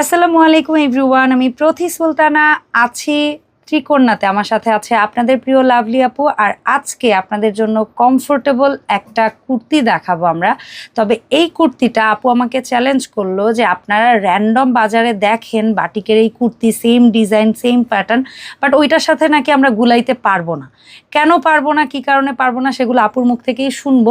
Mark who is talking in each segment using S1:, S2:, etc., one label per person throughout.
S1: আসসালামু আলাইকুম এভরিওয়ান আমি প্রথি সুলতানা আছি। ত্রিকোণাতে আমার সাথে আছে আপনাদের প্রিয় লাভলি আপু আর আজকে আপনাদের জন্য কমফোর্টেবল একটা কুর্তি দেখাবো আমরা। তবে এই কুর্তিটা আপু আমাকে চ্যালেঞ্জ করল যে আপনারা র্যান্ডম বাজারে দেখেন বাটিকের এই kurti same design same pattern but ওইটার সাথে নাকি আমরা গুলাইতে পারব না। কেন পারব না, কি কারণে পারব না সেগুলো আপুর মুখ থেকেই শুনব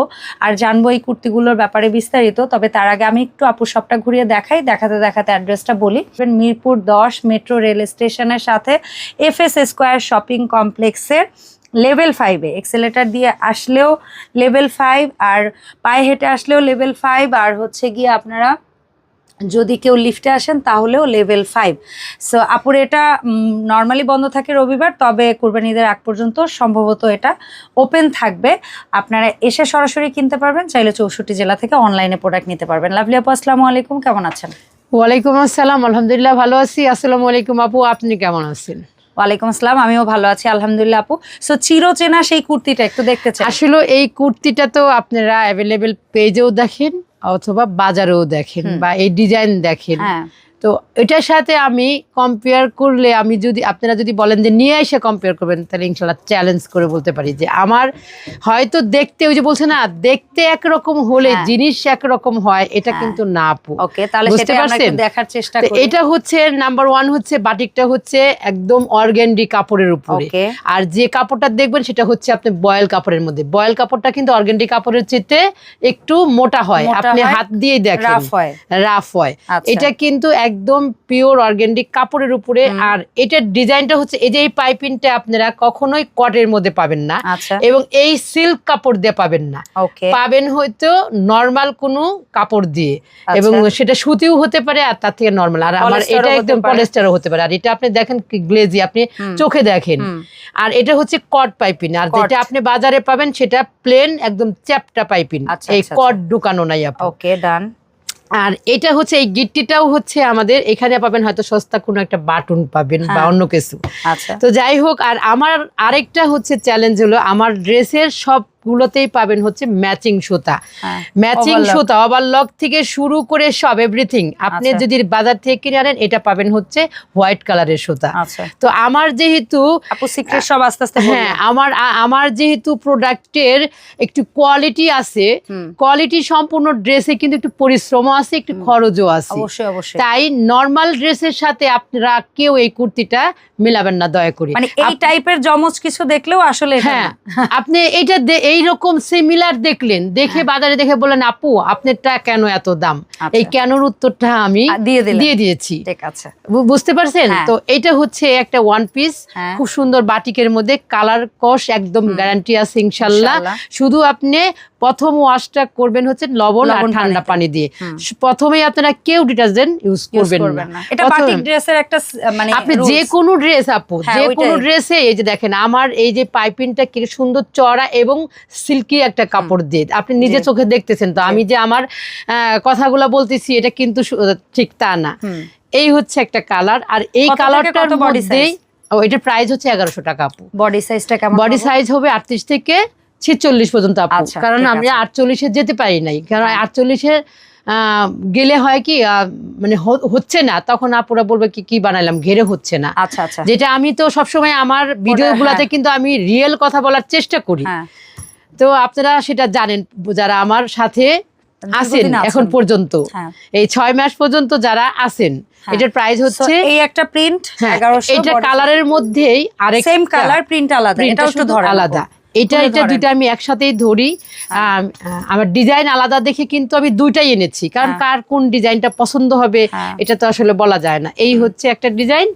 S1: আর জানব এই কুর্তিগুলোর ব্যাপারে বিস্তারিত। তবে তার আগে আমি একটু আপুর সবটা ঘুরিয়ে দেখাই, দেখাতে দেখাতে অ্যাড্রেসটা বলি। মিরপুর দশ মেট্রো রেল স্টেশনের সাথে এফ এস স্কোয়ার শপিং কমপ্লেক্সের লেভেল ফাইভে এক্সেলেটার দিয়ে আসলেও লেভেল ফাইভ আর পায়ে হেঁটে আসলেও লেভেল ফাইভ আর হচ্ছে গিয়ে আপনারা যদি কেউ লিফটে আসেন তাহলেও লেভেল ফাইভ সো আপুর এটা নর্মালি বন্ধ থাকে রবিবার, তবে কোরবানি ঈদের আগ পর্যন্ত সম্ভবত এটা ওপেন থাকবে। আপনারা এসে সরাসরি কিনতে পারবেন, চাইলে চৌষট্টি জেলা থেকে অনলাইনে প্রোডাক্ট নিতে পারবেন। লাভলি আপু, আসসালামু আলাইকুম, কেমন আছেন?
S2: ওয়ালাইকুম আসসালাম, আলহামদুলিল্লাহ ভালো আছি। আসসালামু আলাইকুম, আপু, আপনি কেমন আছেন?
S1: ওয়ালাইকুম আসসালাম আমিও ভালো আছি আলহামদুলিল্লাহ আপু। সো চিরচেনা সেই কুর্তিটা একটু দেখতে চাই।
S2: আসলে এই কুর্তিটা তো আপনারা অ্যাভেলেবেল পেজেও দেখেন অথবা বাজারেও দেখেন বা এই ডিজাইন দেখেন।
S1: হ্যাঁ।
S2: তো এটার সাথে আমি কম্পেয়ার করলে আমি যদি আপনারা যদি বলেন যে নিয়ে এসে কম্পেয়ার করবেন তাহলে ইনশাল্লাহ চ্যালেঞ্জ করে বলতে পারি যে আমার হয়তো দেখতে ওই যে বলছে না দেখতে একরকম হলে
S1: হ্যাঁ।
S2: জিনিস একরকম হয় এটা
S1: হ্যাঁ।
S2: কিন্তু না আপু।
S1: ওকে তাহলে
S2: বুঝতে পারছেন?
S1: দেখার চেষ্টা করি।
S2: এটা হচ্ছে নাম্বার ওয়ান হচ্ছে বাটিকটা হচ্ছে একদম অর্গ্যান্ডি কাপড়ের উপরে। আর যে কাপড়টা দেখবেন সেটা হচ্ছে আপনি বয়েল কাপড়ের মধ্যে। বয়েল কাপড়টা কিন্তু অর্গ্যান্ডি কাপড়ের চেতে একটু মোটা হয়। আপনি হাত দিয়ে দেখেন।
S1: রাফ হয়।
S2: রাফ হয়।
S1: আচ্ছা।
S2: এটা কিন্তু একদম পিওর অর্গ্যানিক কাপড়ের উপরে। আর এটার ডিজাইনটা হচ্ছে এই যে এই পাইপিংটা আপনারা কখনোই কটের মধ্যে পাবেন না।
S1: আচ্ছা।
S2: এবং এই সিল্ক কাপড় দিয়ে পাবেন না। পাবেন হয়তো নর্মাল কোনো কাপড় দিয়ে।
S1: আচ্ছা।
S2: এবং সেটা সুতিও হতে পারে আর তার থেকে নর্মাল আর আমার এটা একদম। পলিস্টারও হতে পারে। আর এটা আপনি দেখেন গ্লেজি আপনি চোখে দেখেন। আর এটা হচ্ছে কট পাইপিং আর যেটা আপনি বাজারে পাবেন সেটা প্লেন একদম চ্যাপটা পাইপিং
S1: আচ্ছা,
S2: এই কট ঢুকানো নাই আপু।
S1: ওকে ডান
S2: আর এটা হচ্ছে এই গিট্টিটাও হচ্ছে আমাদের এখানে পাবেন হয়তো সস্তা কোনো একটা বাটন পাবেন বা
S1: হ্যাঁ।
S2: অন্য কিছু
S1: আচ্ছা
S2: তো যাই হোক আর আমার আরেকটা হচ্ছে চ্যালেঞ্জ হলো আমার ড্রেসের সবগুলোতেই পাবেন হচ্ছে ম্যাচিং সুতা।
S1: হ্যাঁ।
S2: ম্যাচিং। সুতা ওভারলক থেকে শুরু করে সব এভরিথিং আপনি
S1: আচ্ছা।
S2: যদি বাজার থেকে কিনে আনেন এটা পাবেন হচ্ছে হোয়াইট কালারের সুতা।
S1: আচ্ছা।
S2: তো আমার যেহেতু
S1: আপু সিক্রেট সব আস্তে আস্তে
S2: হ্যাঁ আমার আমার যেহেতু প্রোডাক্টের একটু কোয়ালিটি আছে কোয়ালিটি সম্পূর্ণ ড্রেসে কিন্তু একটু পরিশ্রম আছে একটু খরচও আছে।
S1: অবশ্যই অবশ্যই।
S2: তাই নর্মাল ড্রেসের সাথে আপনারা কেউ এই কুর্তিটা মেলাবেন না দয়া করে।
S1: মানে এই টাইপের জমজ কিছু দেখলেও আসলে
S2: হ্যাঁ আপনি এটা এইরকম সিমিলার দেখলেন। দেখে বাজারে দেখে বলেন আপু আপনারটা কেন এত দাম?
S1: হ্যাঁ। আচ্ছা।
S2: এই কেনর উত্তরটা আমি
S1: দিয়ে
S2: দিয়েছি।
S1: ঠিক আছে।
S2: বুঝতে পারছেন?
S1: হ্যাঁ।
S2: তো এটা হচ্ছে একটা ওয়ান পিস
S1: হ্যাঁ।
S2: খুব সুন্দর বাটিকের মধ্যে কালার কষ একদম গ্যারান্টি আছে ইনশাল্লাহ।
S1: ইনশাআল্লাহ।
S2: শুধু আপনি প্রথম ওয়াশটা করবেন হচ্ছে লবণ আর ঠান্ডা পানি দিয়ে। প্রথমেই আপনারা কেউ ডিটারজেন্ট ইউজ করবেন না।
S1: এটা বাটিক ড্রেসের একটা মানে
S2: আপনি। যে কোনো ড্রেস আপু
S1: হ্যাঁ,
S2: যে কোনো ড্রেসে এই যে দেখেন আমার এই যে পাইপিংটা কি সুন্দর চড়া এবং সিল্কি একটা কাপড় দিয়ে আপনি নিজে চোখে দেখতেছেন তো আমি যে আমার কথাগুলো বলতেছি এটা কিন্তু ঠিক তা না। এই হচ্ছে একটা কালার আর এই কালারটার মধ্যেই ও এটার প্রাইস হচ্ছে এগারোশো টাকা আপু।
S1: বডি সাইজটা কেমন
S2: বডি সাইজ হবে আটত্রিশ থেকে ছিচল্লিশ পর্যন্ত আপু।
S1: আচ্ছা,
S2: কারণ আমরা
S1: আছে।
S2: আটচল্লিশে যেতে পারি নাই। কারণ
S1: হ্যাঁ।
S2: আটচল্লিশে গেলে হয় কি মানে হচ্ছে না তখন আপুরা বলবে কি কি বানাইলাম ঘেরে হচ্ছে না।
S1: আচ্ছা আচ্ছা।
S2: যেটা আমি তো সবসময় আমার ভিডিওগুলোতে কিন্তু আমি রিয়েল কথা বলার চেষ্টা করি।
S1: হ্যাঁ।
S2: তো আপনারা সেটা জানেন যারা আমার সাথে আছেন এখন পর্যন্ত।
S1: হ্যাঁ।
S2: এই ছয় মাস পর্যন্ত যারা আছেন
S1: হ্যাঁ।
S2: এটার প্রাইস হচ্ছে
S1: এই একটা প্রিন্ট
S2: হ্যাঁ,
S1: 1100
S2: এটা কালারের মধ্যেই আরেক
S1: সেম কালার প্রিন্ট আলাদা। একটু
S2: আলাদা। এটা এটা দুইটা আমি একসাথেই ধরি। আমার ডিজাইন আলাদা দেখে কিন্তু আমি দুইটাই এনেছি। কারণ। কার কোন ডিজাইনটা পছন্দ হবে। এটা তো আসলে বলা যায় না। এই হচ্ছে একটা ডিজাইন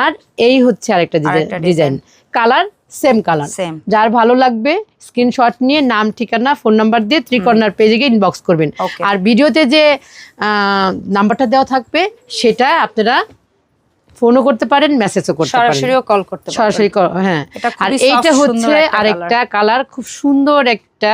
S2: আর এই হচ্ছে আরেকটা
S1: আরেকটা
S2: ডিজাইন কালার সেম কালার যার ভালো লাগবে স্ক্রিনশট নিয়ে নাম ঠিকানা ফোন নাম্বার দিয়ে ত্রিকর্ণার পেজে গিয়ে ইনবক্স করবেন। আর ভিডিওতে যে নাম্বারটা দেওয়া থাকবে সেটা আপনারা ফোনও করতে পারেন মেসেজও করতে পারেন।
S1: সরাসরিও কল করতে পারেন
S2: সরাসরি কল হ্যাঁ। আর এইটা হচ্ছে আরেকটা কালার খুব সুন্দর একটা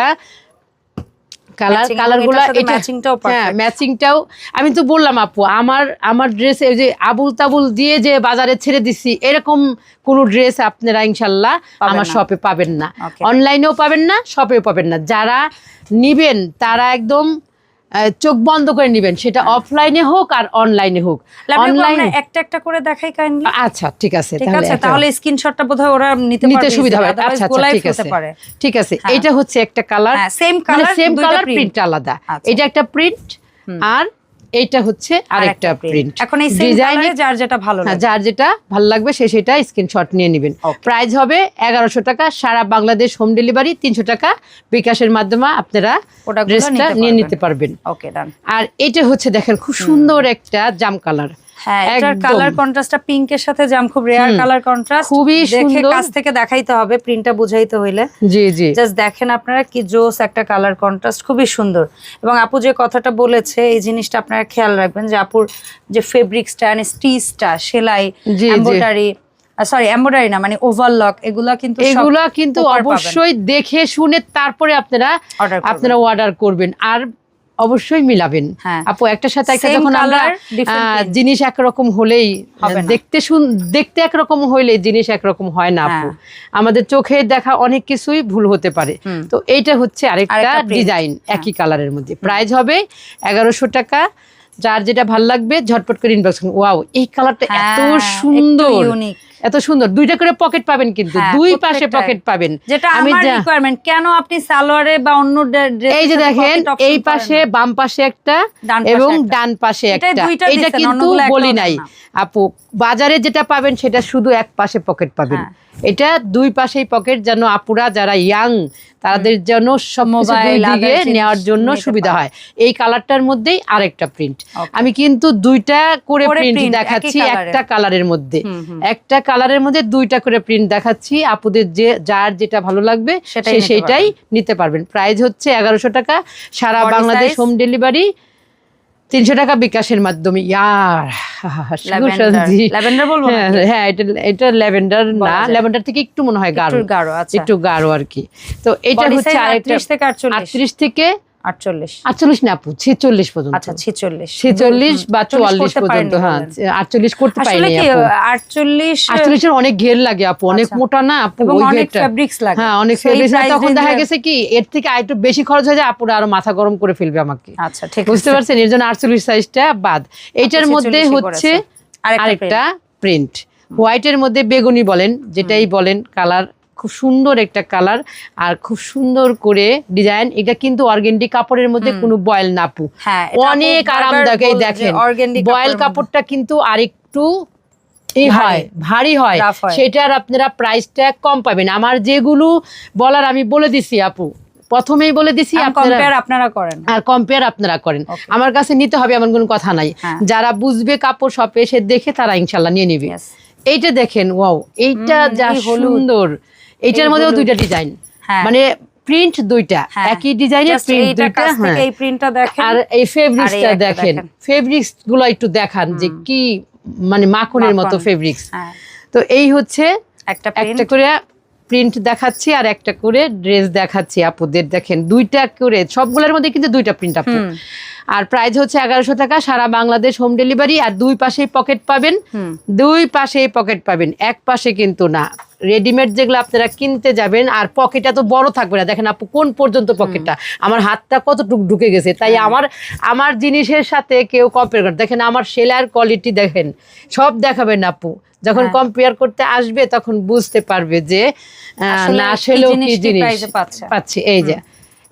S2: কালার কালারগুলো
S1: matchingটাও
S2: হ্যাঁ ম্যাচিংটাও আমি তো বললাম আপু আমার আমার ড্রেসে যে আবুল তাবুল দিয়ে যে বাজারে ছেড়ে দিছি এরকম কোন ড্রেস আপনারা ইনশাল্লাহ আমার শপে পাবেন না। অনলাইনেও পাবেন না শপেও পাবেন না। যারা নিবেন তারা একদম চোখ বন্ধ করে নেবেন। সেটা অফলাইনে হোক আর অনলাইনে হোক। অনলাইনে
S1: একটা একটা করে দেখাই কাইন্ডলি
S2: আচ্ছা ঠিক আছে
S1: আছে তাহলে স্ক্রিনশটটা বোধহয় ওরা নিতে
S2: নিতে সুবিধা হবে। আচ্ছা আচ্ছা ঠিক আছে। ঠিক আছে
S1: হ্যাঁ।
S2: এটা হচ্ছে একটা কালার
S1: হ্যাঁ same colour
S2: same colour print আলাদা।
S1: আচ্ছা।
S2: এটা একটা প্রিন্ট আর এইটা হচ্ছে আরেকটা প্রিন্ট
S1: এখন এই
S2: ডিজাইনে
S1: যার যেটা ভালো
S2: হ্যাঁ
S1: লাগে।
S2: যার যেটা ভালো লাগবে সে সেটা স্ক্রিনশট নিয়ে নেবেন. প্রাইস হবে এগারোশো টাকা সারা বাংলাদেশ হোম ডেলিভারি তিনশো টাকা। বিকাশের মাধ্যমে আপনারা ড্রেসটা নিয়ে নিতে পারবেন।
S1: ওকে ডান
S2: আর এটা হচ্ছে দেখেন খুব সুন্দর একটা জাম কালার
S1: হ্যাঁ এটার কালার কন্ট্রাস্টটা পিঙ্কের সাথে জাম খুব রেয়ার কালার কন্ট্রাস্ট
S2: খুবই
S1: দেখে
S2: সুন্দর।
S1: কাছ থেকে দেখাইতে হবে প্রিন্টটা বুঝাইতে হইলে।
S2: জি জি।
S1: জাস্ট দেখেন আপনারা কি জোস একটা কালার কন্ট্রাস্ট খুবই সুন্দর। এবং আপু যে কথাটা বলেছে এই জিনিসটা আপনারা খেয়াল রাখবেন যে আপুর যে ফেব্রিক্সটা মানে স্টিচটা সেলাই
S2: জি।
S1: এমব্রয়ডারি সরি এমব্রয়ডারি না মানে ওভারলক এগুলা কিন্তু
S2: এগুলা কিন্তু অবশ্যই দেখে শুনে তারপরে আপনারা আপনারা অর্ডার করবেন। আর অবশ্যই মিলাবেন।
S1: হ্যাঁ।
S2: আপু একটার সাথে একটা যখন আমরা। জিনিস একরকম হলেই দেখতে শুন দেখতে একরকম হইলে জিনিস একরকম হয় না আপু।
S1: হ্যাঁ।
S2: আমাদের চোখে দেখা অনেক কিছুই ভুল হতে পারে। তো এইটা হচ্ছে আরেকটা ডিজাইন একই কালারের মধ্যে। প্রাইস হবে এগারোশো টাকা। যার যেটা ভালো লাগবে ঝটপট করে ইনবক্স ওয়াও এই কালারটা এত
S1: হ্যাঁ,
S2: সুন্দর।
S1: একটু unique।
S2: এত সুন্দর। দুইটা করে পকেট পাবেন কিন্তু।
S1: হ্যাঁ,
S2: দুই পাশে পকেট পাবেন।
S1: যেটা
S2: আমি
S1: আমার রিকোয়ারমেন্ট কেন আপনি সালোয়ারে বা অন্য
S2: এই যে দেখেন এই পাশে বাম পাশে একটা এবং ডান পাশে একটা। এটা কিন্তু বলি নাই। আপু বাজারে যেটা পাবেন সেটা শুধু এক পাশে পকেট পাবেন।
S1: হ্যাঁ।
S2: এটা দুই পাশেই পকেট যেন আপুরা যারা ইয়াং তাদের দুই দিকে নেওয়ার জন্য সুবিধা হয়। এই কালারটার মধ্যেই আরেকটা প্রিন্ট আমি কিন্তু দুইটা করে প্রিন্ট দেখাচ্ছি একটা কালারের মধ্যে। একটা কালারের মধ্যে দুইটা করে প্রিন্ট দেখাচ্ছি। আপুদের যে যার যেটা ভালো লাগবে
S1: সেটাই
S2: সে
S1: নিতে
S2: নিতে পারবেন। প্রাইস হচ্ছে এগারোশো টাকা। সারা বাংলাদেশ হোম ডেলিভারি তিনশো টাকা বিকাশের মাধ্যমে। ইয়ার হ্যাঁ হ্যাঁ এটা এটা ল্যাভেন্ডার না। ল্যাভেন্ডার থেকে একটু মনে হয় গাঢ়।
S1: আচ্ছা।
S2: একটু গাঢ় আর কি। তো এটা হচ্ছে
S1: size
S2: আরেকটা
S1: 38 থেকে 48
S2: আটত্রিশ থেকে
S1: আটচল্লিশ।
S2: আটচল্লিশ না আপু ছেচল্লিশ পর্যন্ত।
S1: আচ্ছা ছেচল্লিশ।
S2: ছেচল্লিশ বা চুয়াল্লিশ পর্যন্ত হ্যাঁ আটচল্লিশ করতে
S1: আসলে
S2: পারিনি
S1: আটচল্লিশ
S2: আটচল্লিশের অনেক ঘের লাগে আপু অনেক
S1: আচ্ছা।
S2: মোটা না আপু
S1: অনেক
S2: ঘেরটা।
S1: লাগে।
S2: হ্যাঁ অনেক তখন দেখা গেছে কি এর থেকে আরেকটু বেশি খরচ হয়ে যায় আপুরা আরও মাথা গরম করে ফেলবে আমাকে।
S1: আচ্ছা ঠিক
S2: বুঝতে পারছেন? এর জন্য আটচল্লিশ সাইজটা বাদ। এইটার মধ্যে হচ্ছে
S1: আরেকটা
S2: আরেকটা প্রিন্ট হোয়াইটের মধ্যে বেগুনি বলেন যেটাই বলেন কালার খুব সুন্দর একটা কালার আর খুব সুন্দর করে ডিজাইন। এটা কিন্তু অর্গেন্ডি কাপড়ের মধ্যে কোনো বয়েল নাপু
S1: হ্যাঁ,
S2: অনেক আরামদায়ক এই দেখেন। বয়েল কাপড়টা কিন্তু আরেকটু এই। হয় ভারী হয়।
S1: হয়।
S2: সেটার আপনারা প্রাইসটা কম পাবেন। আমার যেগুলো বলার আমি বলে দিছি আপু। প্রথমেই বলে দিছি আপনারা
S1: কম্পেয়ার আপনারা করেন।
S2: আর কম্পেয়ার আপনারা করেন। আমার কাছে নিতে হবে এমন কোনো কথা নাই।
S1: হ্যাঁ।
S2: যারা বুঝবে কাপড় শপে এসে দেখে তারা ইনশাল্লাহ নিয়ে নিবে। এইটা দেখেন ওয়াও এইটা যা সুন্দর। এইটার
S1: এই
S2: মধ্যেও দুইটা ডিজাইন
S1: হ্যাঁ।
S2: মানে প্রিন্ট দুইটা।
S1: হ্যাঁ।
S2: একই ডিজাইনের প্রিন্ট দুইটা হ্যাঁ।
S1: এই প্রিন্টটা দেখেন।
S2: আর এই ফেব্রিক্সটা দেখেন। ফেব্রিক্সগুলো একটু দেখান যে কি মানে মাখনের মতো ফেব্রিক্স
S1: হ্যাঁ।
S2: তো এই হচ্ছে
S1: একটা
S2: একটা করে প্রিন্ট দেখাচ্ছি আর একটা করে ড্রেস দেখাচ্ছি। আপুদের দেখেন দুইটা করে সবগুলোর মধ্যে কিন্তু দুইটা প্রিন্ট আপু। আর প্রাইস হচ্ছে এগারোশো টাকা। সারা বাংলাদেশ হোম ডেলিভারি আর দুই পাশেই পকেট পাবেন। দুই পাশেই পকেট পাবেন। এক পাশে কিন্তু না। রেডিমেড যেগুলো আপনারা কিনতে যাবেন আর পকেটটা তো বড় থাকবে না। দেখেন আপু কোন পর্যন্ত পকেটটা আমার হাতটা কতটুকু ঢুকে গেছে? তাই। আমার আমার জিনিসের সাথে কেউ কম্পেয়ার করে দেখেন আমার সেলার কোয়ালিটি দেখেন। সব দেখাবেন আপু। যখন। কম্পেয়ার করতে আসবে তখন বুঝতে পারবে যে না আসলেও কি জিনিস।
S1: পাচ্ছি।
S2: এই যে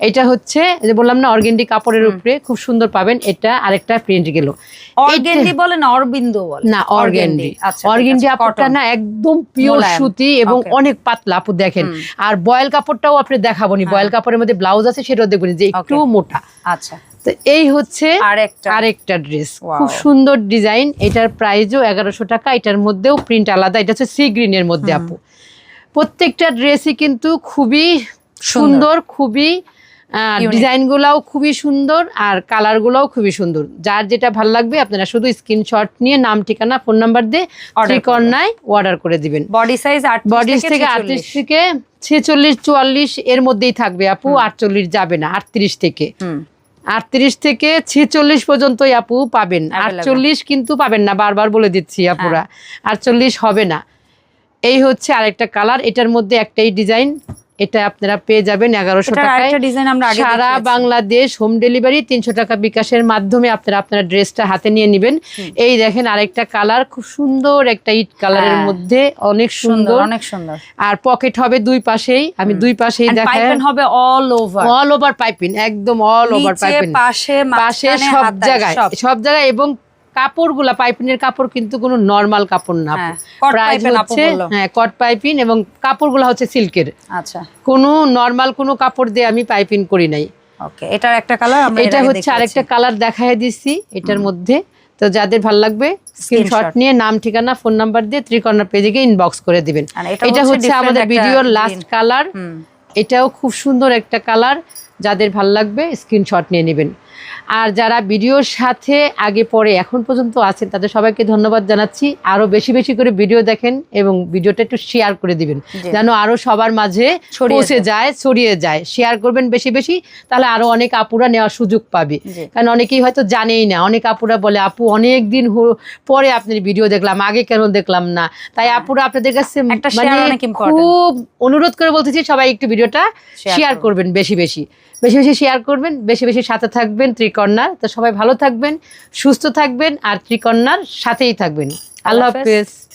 S2: এটা হচ্ছে যে বললাম না অর্গেন্ডি কাপড়ের উপরে খুব সুন্দর পাবেন। এটা আরেকটা প্রিন্ট গেল।
S1: অর্গেন্ডি বলে না অরবিন্দ বলে?
S2: না অর্গেন্ডি।
S1: আচ্ছা
S2: অর্গেন্ডি কাপড়টা না একদম পিওর সুতি এবং অনেক পাতলা আপু দেখেন। আর বয়েল কাপড়টাও আপনি দেখাবো নি বয়েল কাপড়ের মধ্যে ব্লাউজ আছে সেটাও দেখবেন যে একটু মোটা।
S1: আচ্ছা।
S2: তো এই হচ্ছে
S1: আরেকটা।
S2: আরেকটা ড্রেস খুব সুন্দর ডিজাইন এটার প্রাইসও এগারোশো টাকা। এটার মধ্যেও প্রিন্ট আলাদা। এটা হচ্ছে সি গ্রিনের মধ্যে আপু। প্রত্যেকটা ড্রেসই কিন্তু খুবই সুন্দর খুবই. ডিজাইন গুলাও খুবই সুন্দর আর কালার গুলাও খুবই সুন্দর। যার যেটা ভালো লাগবে আপনারা শুধু স্ক্রিনশট নিয়ে নাম ঠিকানা ফোন নাম্বার দিয়ে ত্রিকর্ণায় অর্ডার করে দিবেন।
S1: বডি সাইজ
S2: বডি থেকে আটত্রিশ থেকে ছেচল্লিশ চুয়াল্লিশ এর মধ্যেই থাকবে আপু আটচল্লিশ যাবে না আটত্রিশ থেকে। আটত্রিশ থেকে ছেচল্লিশ পর্যন্তই আপু পাবেন। আটচল্লিশ কিন্তু পাবেন না বারবার বলে দিচ্ছি আপুরা।
S1: হ্যাঁ।
S2: আটচল্লিশ হবে না। এই হচ্ছে আরেকটা কালার এটার মধ্যে একটাই ডিজাইন। এটা আপনারা পেয়ে যাবেন এগারোশো টাকায়। সারা বাংলাদেশ হোম ডেলিভারি তিনশো টাকা বিকাশের মাধ্যমে আপনারা আপনার ড্রেসটা হাতে নিয়ে নেবেন। এই দেখেন আরেকটা কালার খুব সুন্দর একটা ইট কালারের
S1: হ্যাঁ।
S2: মধ্যে অনেক
S1: সুন্দর অনেক সুন্দর।
S2: আর পকেট হবে দুই পাশেই আমি দুই পাশেই দেখাই।
S1: হবে all over
S2: all over piping একদম অল ওভার পাইপিং
S1: পাশে
S2: পাশে সব জায়গায়।
S1: সব
S2: জায়গায় এবং কাপড়গুলা পাইপিনের কাপড় কিন্তু কোনো নর্মাল কাপড় না
S1: হ্যাঁ,
S2: প্রাইস হচ্ছে হ্যাঁ কট পাইপিন এবং কাপড়গুলো হচ্ছে সিল্কের।
S1: আচ্ছা।
S2: কোনো নর্মাল কোনো কাপড় দিয়ে আমি পাইপিন করি নাই।
S1: ওকে এটার একটা কালার
S2: এটা হচ্ছে আরেকটা কালার দেখাই দিচ্ছি এটার মধ্যে। তো যাদের ভালো লাগবে স্ক্রিনশট। নিয়ে নাম ঠিকানা ফোন নাম্বার দিয়ে ত্রিকর্ণা পেজে গিয়ে ইনবক্স করে দিবেন।
S1: এটা হচ্ছে
S2: আমাদের ভিডিওর লাস্ট কালার এটাও খুব সুন্দর একটা কালার যাদের ভালো লাগবে স্ক্রিনশট নিয়ে নেবেন। আর যারা ভিডিওর সাথে আগে পরে এখন পর্যন্ত আছেন তাদের সবাইকে ধন্যবাদ জানাচ্ছি। আরও বেশি বেশি করে ভিডিও দেখেন এবং ভিডিওটা একটু শেয়ার করে দিবেন। যেন আরও সবার মাঝে
S1: ছড়িয়ে
S2: পৌঁছে যায়। ছড়িয়ে যায়। শেয়ার করবেন বেশি বেশি তাহলে আরও অনেক আপুরা নেওয়ার সুযোগ পাবে। কারণ অনেকেই হয়তো জানেই না অনেক আপুরা বলে আপু অনেক দিন পরে আপনার ভিডিও দেখলাম আগে কেন দেখলাম না? তাই আপুরা আপনাদের কাছে
S1: হ্যাঁ।
S2: মানে। খুব অনুরোধ করে বলতেছি সবাই একটু ভিডিওটা শেয়ার করবেন বেশি বেশি। বেশি বেশি শেয়ার করবেন বেশি বেশি সাথে থাকবেন। ত্রিকন্যার। তো সবাই ভালো থাকবেন সুস্থ থাকবেন আর ত্রিকন্যার সাথেই থাকবেন। আল্লাহ। হাফেজ।